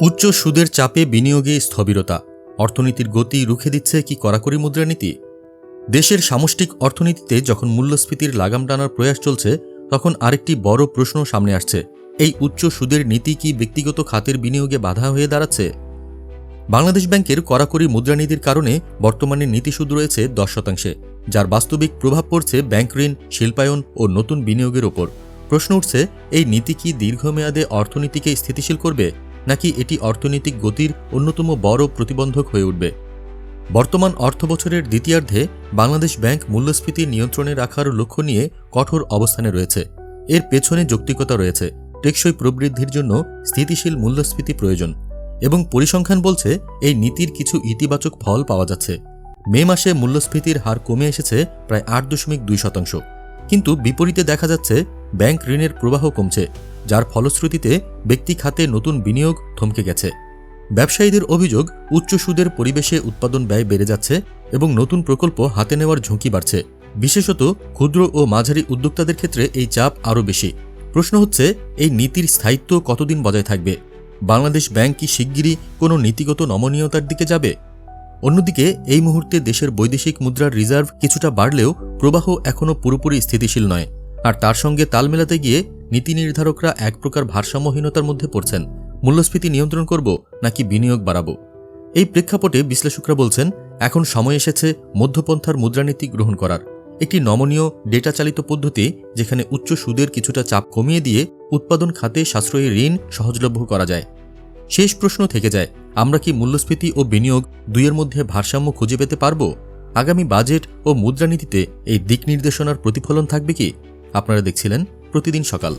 উচ্চ সুদের চাপে বিনিয়োগে স্থবিরতা। অর্থনীতির গতি রুখে দিচ্ছে কি কড়াকড়ি মুদ্রানীতি? দেশের সামষ্টিক অর্থনীতিতে যখন মূল্যস্ফীতির লাগাম টানার প্রয়াস চলছে, তখন আরেকটি বড় প্রশ্ন সামনে আসছে। এই উচ্চ সুদের নীতি কি ব্যক্তিগত খাতের বিনিয়োগে বাধা হয়ে দাঁড়াচ্ছে? বাংলাদেশ ব্যাংকের কড়াকড়ি মুদ্রানীতির কারণে বর্তমানে নীতিসুদ রয়েছে দশ শতাংশে, যার বাস্তবিক প্রভাব পড়ছে ব্যাংক ঋণ, শিল্পায়ন ও নতুন বিনিয়োগের ওপর। প্রশ্ন উঠছে, এই নীতি কি দীর্ঘমেয়াদে অর্থনীতিকে স্থিতিশীল করবে? নাকি এটি অর্থনৈতিক গতির অন্যতম বড় প্রতিবন্ধক হয়ে উঠবে? বর্তমান অর্থবছরের দ্বিতীয়ার্ধে বাংলাদেশ ব্যাংক মূল্যস্ফীতি নিয়ন্ত্রণে রাখার লক্ষ্য নিয়ে কঠোর অবস্থানে রয়েছে। এর পেছনে যৌক্তিকতা রয়েছে। টেকসই প্রবৃদ্ধির জন্য স্থিতিশীল মূল্যস্ফীতি প্রয়োজন এবং পরিসংখ্যান বলছে এই নীতির কিছু ইতিবাচক ফল পাওয়া যাচ্ছে। মে মাসে মূল্যস্ফীতির হার কমে এসেছে প্রায় আট দশমিক দুই শতাংশ। কিন্তু বিপরীতে দেখা যাচ্ছে, ব্যাংক ঋণের প্রবাহ কমছে। যার ফলশ্রুতিতে ব্যক্তি খাতে নতুন বিনিয়োগ থমকে গেছে। ব্যবসায়ীদের অভিযোগ, উচ্চ সুদের পরিবেশে উৎপাদন ব্যয় বেড়ে যাচ্ছে এবং নতুন প্রকল্প হাতে নেওয়ার ঝুঁকি বাড়ছে। বিশেষত ক্ষুদ্র ও মাঝারি উদ্যোক্তাদের ক্ষেত্রে এই চাপ আরও বেশি। প্রশ্ন হচ্ছে, এই নীতির স্থায়িত্ব কতদিন বজায় থাকবে? বাংলাদেশ ব্যাংক কি শিগগিরই কোনো নীতিগত নমনীয়তার দিকে যাবে? অন্যদিকে, এই মুহূর্তে দেশের বৈদেশিক মুদ্রার রিজার্ভ কিছুটা বাড়লেও প্রবাহ এখনও পুরোপুরি স্থিতিশীল নয়। আর তার সঙ্গে তাল মেলাতে গিয়ে নীতি নির্ধারকরা এক প্রকার ভারসাম্যহীনতার মধ্যে পড়ছেন। মূল্যস্ফীতি নিয়ন্ত্রণ করব নাকি বিনিয়োগ বাড়াবো? এই প্রেক্ষাপটে বিশ্লেষকরা বলছেন, এখন সময় এসেছে মধ্যপন্থার মুদ্রানীতি গ্রহণ করার। একটি নমনীয় ডেটা চালিত পদ্ধতি যেখানে উচ্চ সুদের কিছুটা চাপ কমিয়ে দিয়ে উৎপাদন খাতে সাশ্রয়ী ঋণ সহজলভ্য করা যায়। শেষ প্রশ্ন থেকে যায়, আমরা কি মূল্যস্ফীতি ও বিনিয়োগ দুইয়ের মধ্যে ভারসাম্য খুঁজে পেতে পারব? আগামী বাজেট ও মুদ্রানীতিতে এই দিক নির্দেশনার প্রতিফলন থাকবে কি? আপনারা দেখছিলেন প্রতিদিন সকাল।